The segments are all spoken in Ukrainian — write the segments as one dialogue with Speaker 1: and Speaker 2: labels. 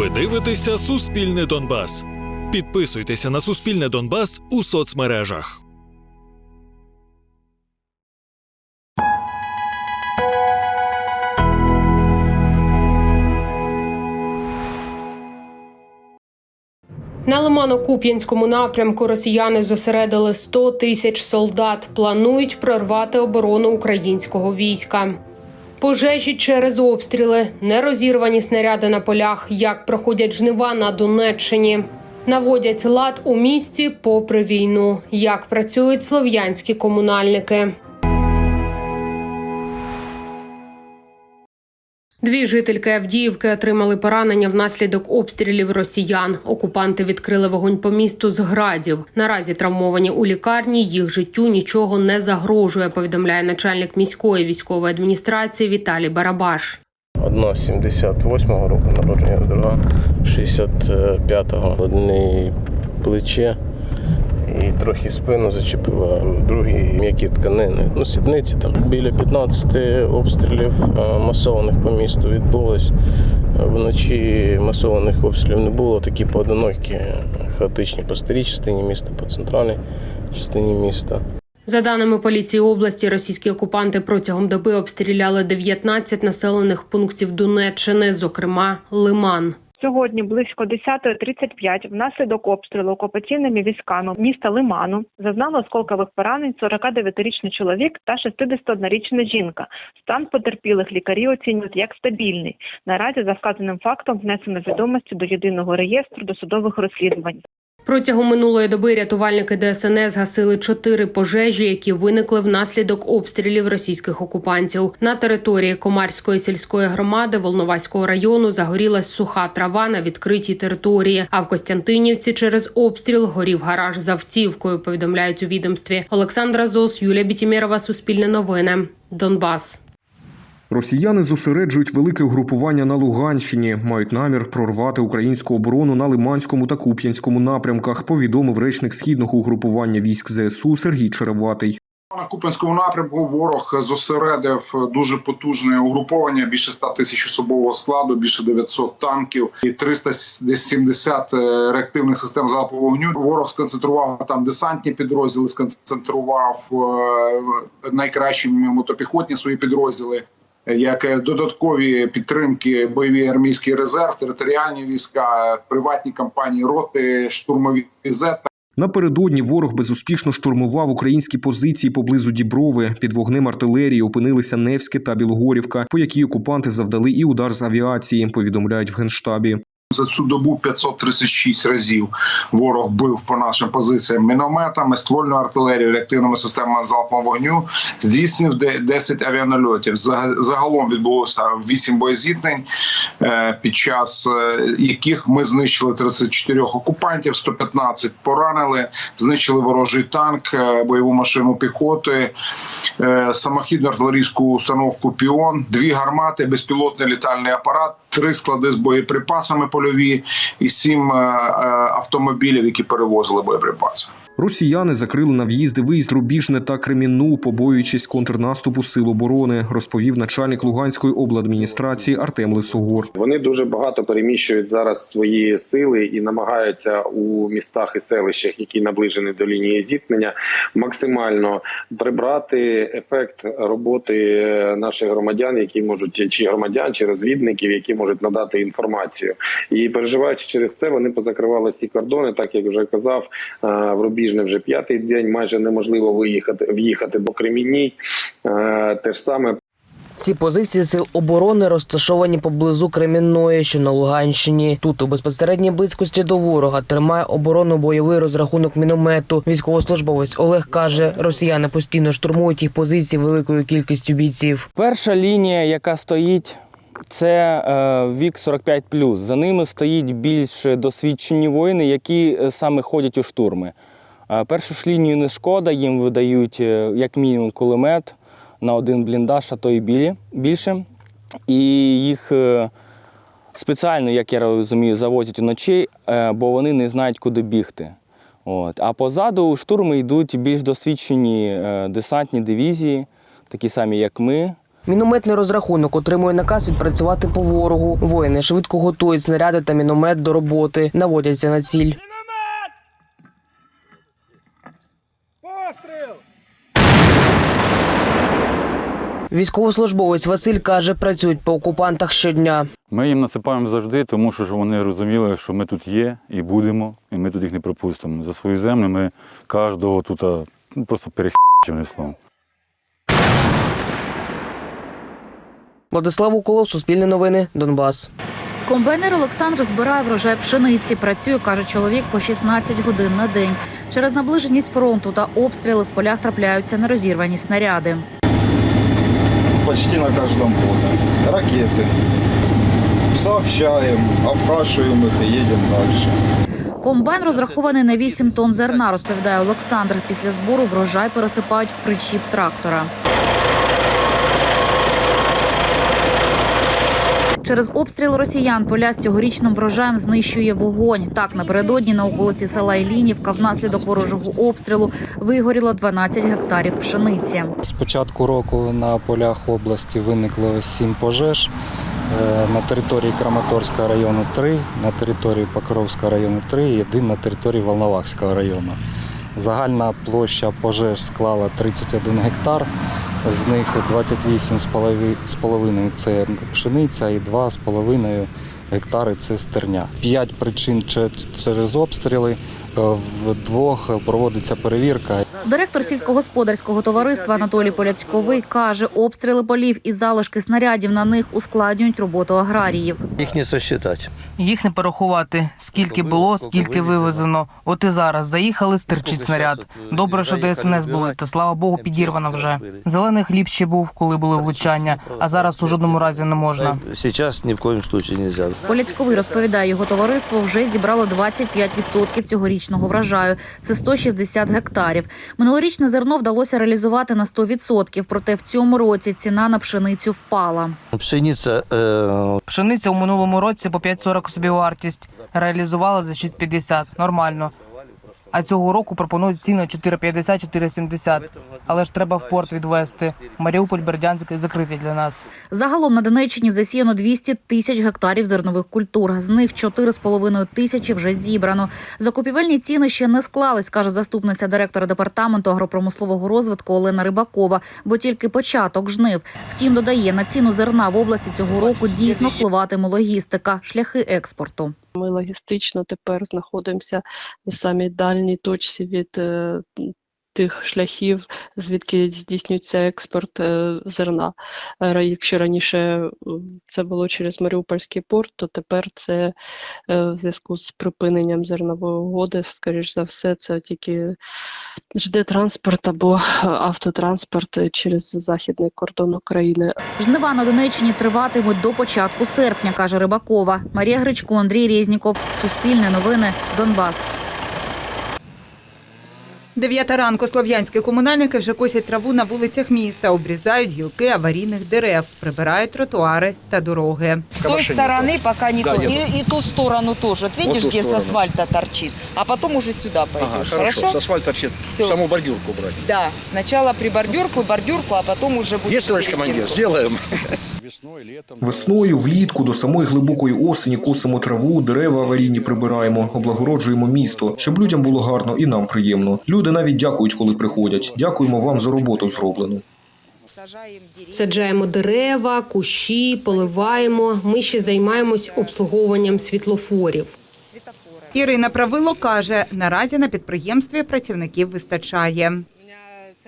Speaker 1: Ви дивитеся Суспільне Донбас. Підписуйтеся на Суспільне Донбас у соцмережах.
Speaker 2: На Лимано-Куп'янському напрямку росіяни зосередили 100 тисяч солдат. Планують прорвати оборону українського війська. Пожежі через обстріли, нерозірвані снаряди на полях, як проходять жнива на Донеччині. Наводять лад у місті попри війну, як працюють слов'янські комунальники. Дві жительки Авдіївки отримали поранення внаслідок обстрілів росіян. Окупанти відкрили вогонь по місту з градів. Наразі травмовані у лікарні. Їх життю нічого не загрожує. Повідомляє начальник міської військової адміністрації Віталій Барабаш.
Speaker 3: Одна з 78-го року народження, друга 65-го. Одне плече і трохи спину зачепила, другі м'які тканини. Ну, сідниці там. Біля 15 обстрілів масованих по місту відбулось. Вночі масованих обстрілів не було, такі поодинокі, хаотичні по старій частині міста, по центральній частині міста.
Speaker 2: За даними поліції області, російські окупанти протягом доби обстріляли 19 населених пунктів Донеччини, зокрема Лиман.
Speaker 4: Сьогодні близько 10.35 внаслідок обстрілу окупаційними військами міста Лиману зазнало осколкових поранень 49-річний чоловік та 61-річна жінка. Стан потерпілих лікарі оцінюють як стабільний. Наразі за вказаним фактом внесено відомості до єдиного реєстру досудових розслідувань.
Speaker 2: Протягом минулої доби рятувальники ДСНС гасили чотири пожежі, які виникли внаслідок обстрілів російських окупантів. На території Комарської сільської громади Волноваського району загорілась суха трава на відкритій території. А в Костянтинівці через обстріл горів гараж з автівкою. Повідомляють у відомстві Олександра Зос, Юлія Бітімєрова, Суспільне новини, Донбас.
Speaker 5: Росіяни зосереджують велике угрупування на Луганщині, мають намір прорвати українську оборону на Лиманському та Куп'янському напрямках. Повідомив речник східного угрупування військ ЗСУ Сергій Череватий.
Speaker 6: На Купенському напрямку ворог зосередив дуже потужне угруповання, більше 100 тисяч особового складу, більше 900 танків і 370 реактивних систем залпового вогню. Ворог сконцентрував там десантні підрозділи, сконцентрував е, найкращі мотопіхотні свої підрозділи. Як додаткові підтримки, бойові армійський резерв, територіальні війська, приватні компанії, роти, штурмові зета.
Speaker 5: Напередодні ворог безуспішно штурмував українські позиції поблизу Діброви. Під вогнем артилерії опинилися Невське та Білогорівка, по якій окупанти завдали і удар з авіації. Повідомляють в генштабі.
Speaker 6: За цю добу 536 разів ворог бив по нашим позиціям мінометами, ствольною артилерією, реактивними системами залпового вогню. Здійснив 10 авіанальотів. Зага- Загалом відбулося 8 боєзіткнень, е, під час е, яких ми знищили 34 окупантів, 115 поранили, знищили ворожий танк, е, бойову машину піхоти, самохідну артилерійську установку Піон, дві гармати, безпілотний літальний апарат, три склади з боєприпасами польові і сім е, е, автомобілів, які перевозили боєприпаси.
Speaker 5: Росіяни закрили на в'їзди виїзд Рубіжне та Кремінну, побоюючись контрнаступу сил оборони, розповів начальник Луганської обладміністрації Артем Лисогор.
Speaker 7: Вони дуже багато переміщують зараз свої сили і намагаються у містах і селищах, які наближені до лінії зіткнення, максимально прибрати ефект роботи е, наших громадян, які можуть чи громадян, чи розвідників, які можуть надати інформацію. І переживаючи через це, вони позакривали всі кордони, так як вже казав, е, в Рубіжне вже п'ятий день майже неможливо виїхати в'їхати по Кремінній. Е, Те ж саме
Speaker 8: Ці позиції сил оборони розташовані поблизу Кремінної, що на Луганщині. Тут у безпосередній близькості до ворога тримає оборону бойовий розрахунок міномету. Військовослужбовець Олег каже, росіяни постійно штурмують їх позиції великою кількістю бійців.
Speaker 9: Перша лінія, яка стоїть, це е, вік 45 За ними стоїть більш досвідчені воїни, які е, саме ходять у штурми. Е, першу ж лінію не шкода, їм видають е, як мінімум кулемет на один бліндаж, а то і більше. І їх е, спеціально, як я розумію, завозять уночі, е, бо вони не знають, куди бігти. От. А позаду у штурми йдуть більш досвідчені десантні дивізії, такі самі, як ми.
Speaker 8: Мінометний розрахунок отримує наказ відпрацювати по ворогу. Воїни швидко готують снаряди та міномет до роботи, наводяться на ціль. Військовослужбовець Василь каже, працюють по окупантах щодня.
Speaker 10: Ми їм насипаємо завжди, тому що вони розуміли, що ми тут є і будемо, і ми тут їх не пропустимо. За свою землю ми кожного тут ну, просто перехищимо словом.
Speaker 8: Владислав Уколов, Суспільне новини, Донбас.
Speaker 11: Комбайнер Олександр збирає врожай пшениці. Працює, каже чоловік, по 16 годин на день. Через наближеність фронту та обстріли в полях трапляються нерозірвані снаряди.
Speaker 12: Почти на каждом поле. Ракеты. Сообщаем, опрашиваем их и едем дальше.
Speaker 11: Комбайн розрахований на 8 тонн зерна, розповідає Олександр. Після збору врожай пересипають в причіп трактора. Через обстріл росіян поля з цьогорічним врожаєм знищує вогонь. Так, напередодні на околиці села Ілінівка внаслідок ворожого обстрілу вигоріло 12 гектарів пшениці.
Speaker 13: З початку року на полях області виникло сім пожеж. Е, На території Краматорського району 3, на території Покровського району 3 і один на території Волновахського району. Загальна площа пожеж склала 31 гектар, з них 28,5 це пшениця і 2,5 гектари це стерня. П'ять причин че- через обстріли, е, в двох проводиться перевірка.
Speaker 11: Директор сільськогосподарського товариства Анатолій Поляцьковий каже, обстріли полів і залишки снарядів на них ускладнюють роботу аграріїв.
Speaker 12: Их не сосчитать.
Speaker 8: Їх не порахувати, скільки було, скільки вивезено. От і зараз заїхали, стирчить снаряд. Добре, що ДСНС були, та слава Богу, підірвано вже. Зелений хліб ще був, коли були влучання, а зараз у жодному разі не можна.
Speaker 12: Сейчас ни в коем случае нельзя.
Speaker 11: Поляцьковий розповідає, його товариство вже зібрало 25% цьогорічного врожаю. Це 160 гектарів. Минулорічне зерно вдалося реалізувати на 100%, проте в цьому році ціна на пшеницю впала.
Speaker 12: Пшениця е...
Speaker 8: Пшениця у минулому році по 5,40 собівартість. Реалізували за 6,50. Нормально. А цього року пропонують ціни 4,50-4,70. Але ж треба в порт відвести. Маріуполь, Бердянськ закриті для нас.
Speaker 11: Загалом на Донеччині засіяно 200 тисяч гектарів зернових культур. З них 4,5 тисячі вже зібрано. Закупівельні ціни ще не склались, каже заступниця директора департаменту агропромислового розвитку Олена Рибакова, бо тільки початок жнив. Втім, додає, на ціну зерна в області цього року дійсно впливатиме логістика, шляхи експорту.
Speaker 14: Ми логістично тепер знаходимося на самій дальній точці від е, тих шляхів, звідки здійснюється експорт е, зерна. Е, Якщо раніше е, це було через Маріупольський порт, то тепер це в зв'язку з припиненням зернової угоди, скоріш за все, це тільки жде транспорт або автотранспорт через західний кордон України.
Speaker 11: Жнива на Донеччині триватимуть до початку серпня, каже Рибакова. Марія Гречко, Андрій Резніков. Суспільне новини. Донбас.
Speaker 15: Дев'ята ранку слов'янські комунальники вже косять траву на вулицях міста, обрізають гілки аварійних дерев, прибирають тротуари та дороги.
Speaker 16: С той стороны пока не
Speaker 12: Да,
Speaker 16: И, и ту сторону видишь,
Speaker 12: ту
Speaker 16: где с
Speaker 12: сторону.
Speaker 16: асфальта торчит. А потом уже сюда пойдешь. хорошо?
Speaker 12: асфальт торчит.
Speaker 16: Всё.
Speaker 12: Саму бордюрку брать.
Speaker 16: Да. Сначала прибордюрку, бордюрку, а потом уже будет серединку.
Speaker 12: Сделаем.
Speaker 5: Весною, влітку, до самої глибокої осені косимо траву, дерева аварійні прибираємо, облагороджуємо місто, щоб людям було гарно і нам приємно. Люди навіть дякують, коли приходять. Дякуємо вам за роботу зроблену.
Speaker 2: Саджаємо дерева, кущі, поливаємо. Ми ще займаємось обслуговуванням світлофорів.
Speaker 15: Ірина Правило каже, наразі на підприємстві працівників вистачає.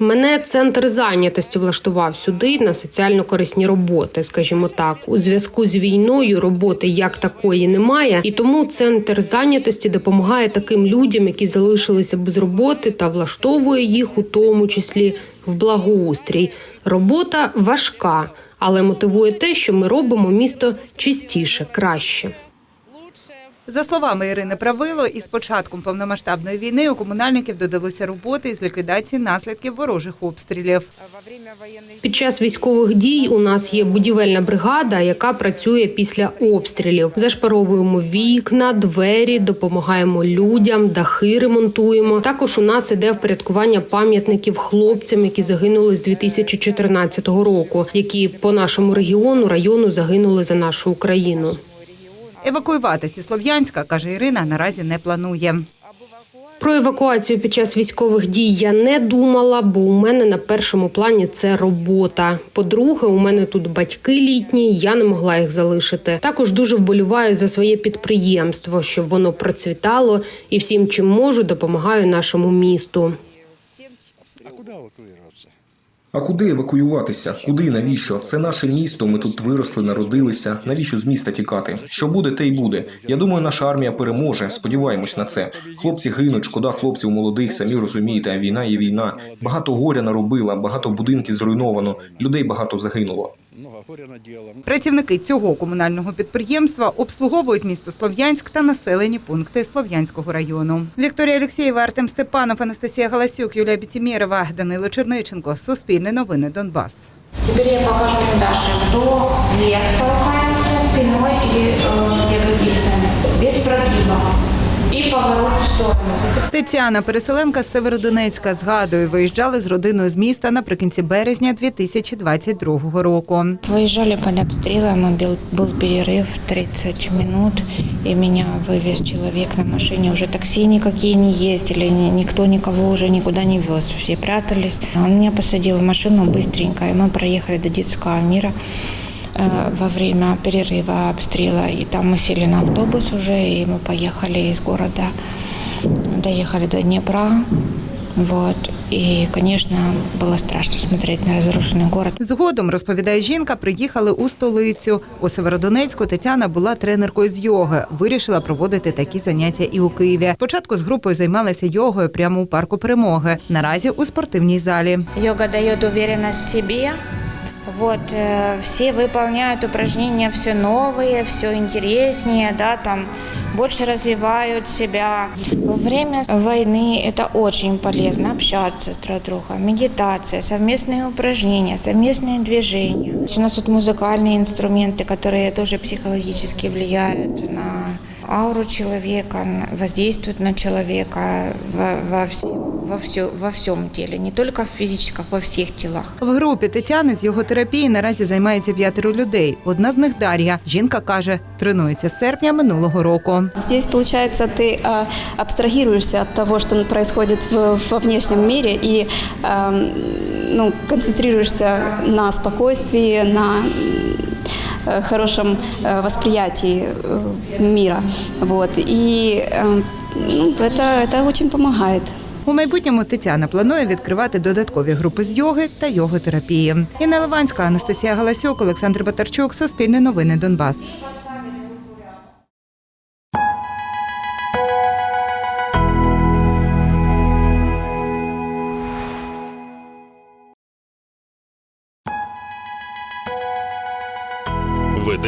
Speaker 2: Мене центр зайнятості влаштував сюди на соціально корисні роботи, скажімо так. У зв'язку з війною роботи як такої немає, і тому центр зайнятості допомагає таким людям, які залишилися без роботи, та влаштовує їх у тому числі в благоустрій. Робота важка, але мотивує те, що ми робимо місто чистіше, краще.
Speaker 15: За словами Ірини Правило, із початком повномасштабної війни у комунальників додалося роботи із ліквідації наслідків ворожих обстрілів.
Speaker 2: Під час військових дій у нас є будівельна бригада, яка працює після обстрілів. Зашпаровуємо вікна, двері, допомагаємо людям, дахи ремонтуємо. Також у нас іде впорядкування пам'ятників хлопцям, які загинули з 2014 року, які по нашому регіону району загинули за нашу Україну.
Speaker 15: Евакуюватися Слов'янська, каже Ірина, наразі не планує.
Speaker 2: Про евакуацію під час військових дій я не думала, бо у мене на першому плані це робота. По-друге, у мене тут батьки літні, я не могла їх залишити. Також дуже вболіваю за своє підприємство, щоб воно процвітало і всім, чим можу, допомагаю нашому місту.
Speaker 5: А куди евакуюватися? Куди евакуюватися? Куди навіщо? Це наше місто. Ми тут виросли, народилися. Навіщо з міста тікати? Що буде, те й буде. Я думаю, наша армія переможе. Сподіваємось на це. Хлопці гинуть, шкода хлопців молодих, самі розумієте. Війна є війна. Багато горя наробила, багато будинків зруйновано, людей багато загинуло.
Speaker 15: Працівники цього комунального підприємства обслуговують місто Слов'янськ та населені пункти Слов'янського району. Вікторія Олексєєва, Артем Степанов, Анастасія Галасюк, Юлія Біцімєрова, Данило Черниченко. Суспільне новини Донбас.
Speaker 17: Тепер я покажу дальше. Вдох, вверх толкаємося спиною или И поворот в сторону.
Speaker 15: Тетяна, переселенка з Северодонецька, згадує, виїжджали з родиною з міста наприкінці березня 2022 року.
Speaker 18: Выезжали под обстрелом, и был, был перерыв 30 минут, и меня вывез человек на машине. Уже такси никакие не ездили, ни- никто никого уже никуда не вез, все прятались. Он меня посадил в машину быстренько, и мы проехали до детского мира э, во время перерыва обстрела. И там мы сели на автобус уже, и мы поехали из города, доехали до Днепра. Вот. И, конечно, было страшно смотреть на разрушенный город.
Speaker 15: Згодом, розповідає жінка, приїхали у столицю. У Северодонецьку Тетяна була тренеркою з йоги. Вирішила проводити такі заняття і у Києві. Спочатку з групою займалася йогою прямо у парку перемоги. Наразі у спортивній залі.
Speaker 18: Йога дает уверенность в себе. Вот, э, все выполняют упражнения все новые, все интереснее, да, там больше развивают себя. Во время войны это очень полезно общаться с друг другом, медитация, совместные упражнения, совместные движения. У нас тут музыкальные инструменты, которые тоже психологически влияют на ауру человека, на- воздействуют на человека во, во, всем, во, все, во всем теле, не только в физических, во всех телах.
Speaker 15: В групі Тетяни з його терапії наразі займається п'ятеро людей. Одна з них Дар'я. Жінка каже, тренується з серпня минулого року.
Speaker 19: Здесь, получается, ты э, абстрагируешься от того, что происходит в, во внешнем мире, и эм, ну, концентрируешься на спокойствии, на э, хорошем э, восприятии э, мира. Вот. И э, ну, это, это очень помогает.
Speaker 15: У майбутньому Тетяна планує відкривати додаткові групи з йоги та йоготерапії. Інна Ливанська, Анастасія Галасюк, Олександр Батарчук, Суспільне новини Донбас.